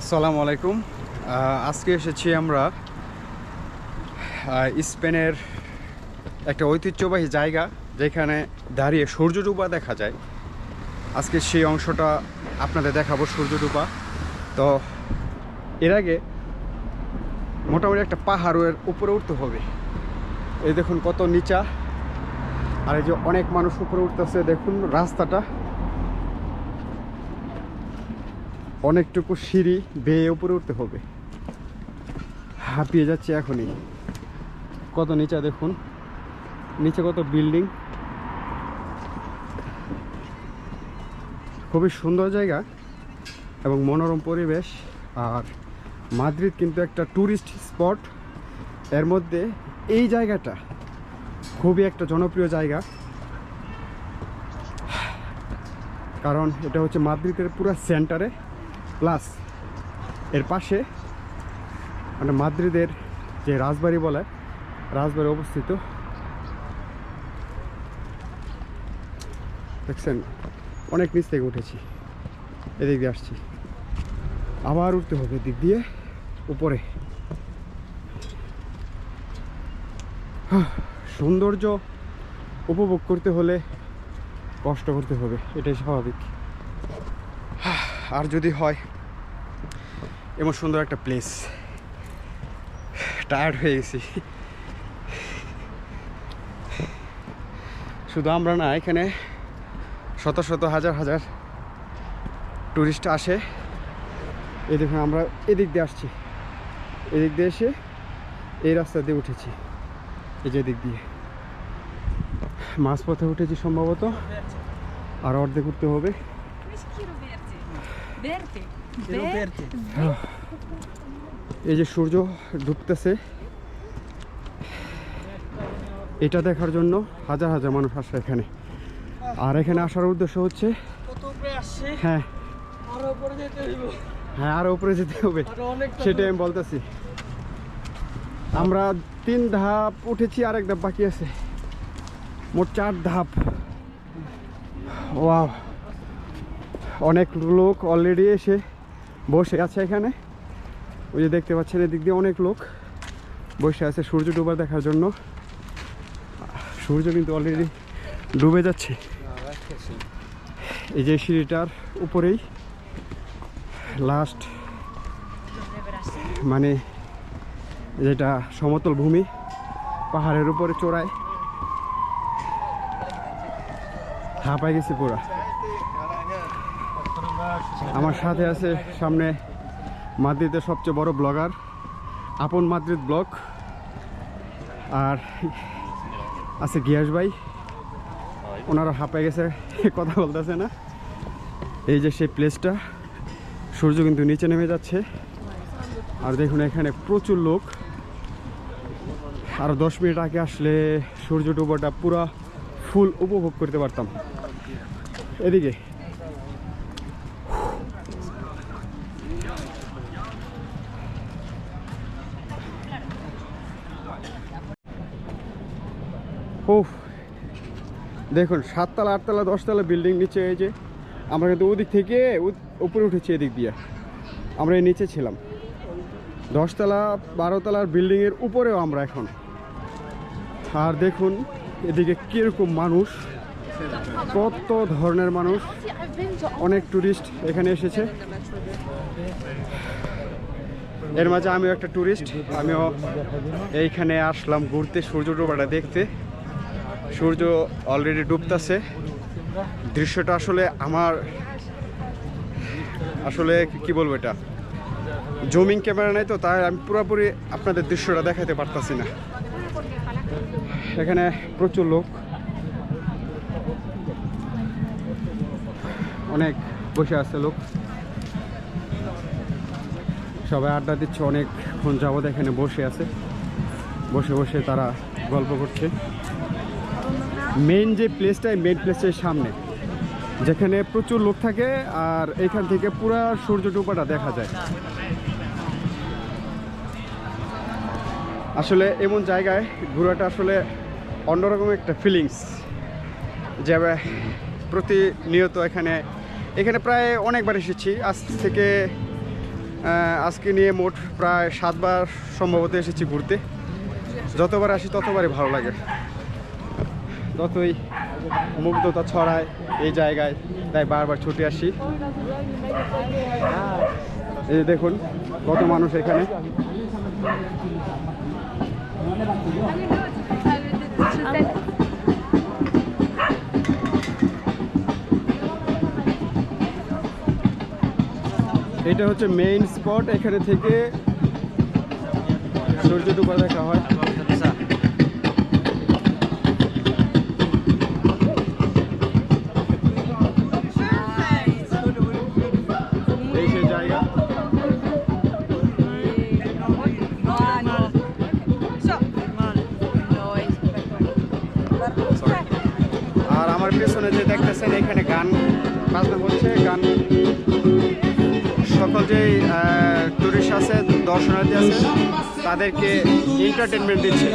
আসসালামু আলাইকুম। আজকে এসেছি আমরা স্পেনের একটা ঐতিহ্যবাহী জায়গা যেখানে দাঁড়িয়ে সূর্য ডুবা দেখা যায়। আজকে সেই অংশটা আপনাদের দেখাবো, সূর্য ডুবা। তো এর আগে মোটামুটি একটা পাহাড়ের উপরে উঠতে হবে। এই দেখুন কত নিচা। আর এই যে অনেক মানুষ উপরে উঠতেছে, দেখুন রাস্তাটা। অনেকটুকু সিঁড়ি বেয়ে উপরে উঠতে হবে। হাঁপিয়ে যাচ্ছে এখনই। কত নিচে দেখুন। নিচে কত বিল্ডিং। খুবই সুন্দর জায়গা এবং মনোরম পরিবেশ। আর মাদ্রিদ কিন্তু একটা ট্যুরিস্ট স্পট এর মধ্যে এই জায়গাটা খুবই একটা জনপ্রিয় জায়গা। কারণ এটা হচ্ছে মাদ্রিদের পুরো সেন্টারে প্লাস এর পাশে মানে মাদ্রিদের যে রাজবাড়ি বলে, রাজবাড়ি অবস্থিত। দেখছেন, অনেক নিচ থেকে উঠেছি। এদিক দিয়ে আসছি। আবার উঠতে হবে এদিক দিয়ে, উপরে। সৌন্দর্য উপভোগ করতে হলে কষ্ট করতে হবে, এটাই স্বাভাবিক। আর যদি হয়, এমন সুন্দর একটা প্লেস টায়ার্ড হয়ে গেছি। শুধু আমরা না, এখানে শত শত, হাজার হাজার টুরিস্ট আসে। এই দেখুন, আমরা এদিক দিয়ে আসছি। এদিক দিয়ে এসে এই রাস্তা দিয়ে উঠেছি। এই যে দিক দিয়ে। মাঝপথে উঠেছি সম্ভবত। আর অর্ধেক উঠতে হবে। এই যে সূর্য ডুবতেছে এটা দেখার জন্য হাজার হাজার মানুষ আসে এখানে। আর এখানে আসার উদ্দেশ্য হচ্ছে হ্যাঁ। আরও উপরে যেতে হ্যাঁ আরও উপরে যেতে হবে। সেটাই আমি বলতেছি। আমরা তিন ধাপ উঠেছি আর এক ধাপ বাকি আছে। মোট চার ধাপ। ওয়াও। অনেক লোক অলরেডি এসে বসে আছে এখানে। ওই যে দেখতে পাচ্ছেন এদিক দিয়ে অনেক লোক বসে আছে সূর্য ডুবা দেখার জন্য। সূর্য কিন্তু অলরেডি ডুবে যাচ্ছে। এই যে সিঁড়িটার উপরেই লাস্ট মানে যেটা সমতল ভূমি পাহাড়ের উপরে চড়ায়। হাঁপাই গেছে পুরা। আমার সাথে আছে সামনে মাদ্রিদের সবচেয়ে বড় ব্লগার, আপন মাদ্রিদ ব্লগ, আর আছে গিয়াস ভাই। ওনারা হাঁপাই গেছে কথা বলতেছে না। এই যে সেই প্লেসটা সূর্য কিন্তু নিচে নেমে যাচ্ছে। আর দেখুন এখানে প্রচুর লোক। আর দশ মিনিট আগে আসলে সূর্য ডুবোটা পুরা ফুল উপভোগ করতে পারতাম। এদিকে ও দেখুন, সাততলা, আটতলা, দশতলা বিল্ডিং নিচে এই যে, আমরা কিন্তু ওদিক থেকে উপরে উঠেছি এদিক দিয়ে। আমরা এই নিচে ছিলাম। দশতলা, বারোতলার বিল্ডিংয়ের উপরেও আমরা এখন। আর দেখুন, এদিকে কীরকম মানুষ। কত ধরনের মানুষ। অনেক ট্যুরিস্ট এখানে এসেছে। এর মাঝে আমিও একটা ট্যুরিস্ট আমিও এইখানে আসলাম ঘুরতে, সূর্য ডোবাটা দেখতে। সূর্য অলরেডি ডুবতেছে। দৃশ্যটা আসলে আমার, আসলে কি বলব এটা? জুমিং ক্যামেরা নাই তো, তাই আমি পুরোপুরি আপনাদের দৃশ্যটা দেখাতে পারতাছি না। এখানে প্রচুর লোক। অনেক বসে আছে লোক। সবাই আড্ডা দিচ্ছে অনেকক্ষণ যাবৎ এখানে বসে আছে। বসে বসে তারা গল্প করছে। মেন যে প্লেসটাই মেইন প্লেসের সামনে, যেখানে প্রচুর লোক থাকে আর এখান থেকে পুরো সূর্য ডুবাটা দেখা যায়। আসলে এমন জায়গায় ঘোরাটা আসলে অন্যরকম একটা ফিলিংস যে প্রতিনিয়ত এখানে এখানে প্রায় অনেকবার এসেছি। আজ থেকে আজকে নিয়ে মোট প্রায় সাতবার সম্ভবত এসেছি ঘুরতে। যতবার আসি ততবারই ভালো লাগে। ততই মুগ্ধতা ছড়ায় এই জায়গায়, তাই বারবার ছুটে আসি। এই দেখুন, কত মানুষ এখানে। এটা হচ্ছে মেইন স্পট এখানে থেকে সূর্য দেখা হয়। আর আমার পেছনে যে দেখতেছেন এখানে গান বাজনা হচ্ছে গান সকল যে টুরিস্ট আছে দর্শনার্থী আছে তাদেরকে এন্টারটেনমেন্ট দিচ্ছে।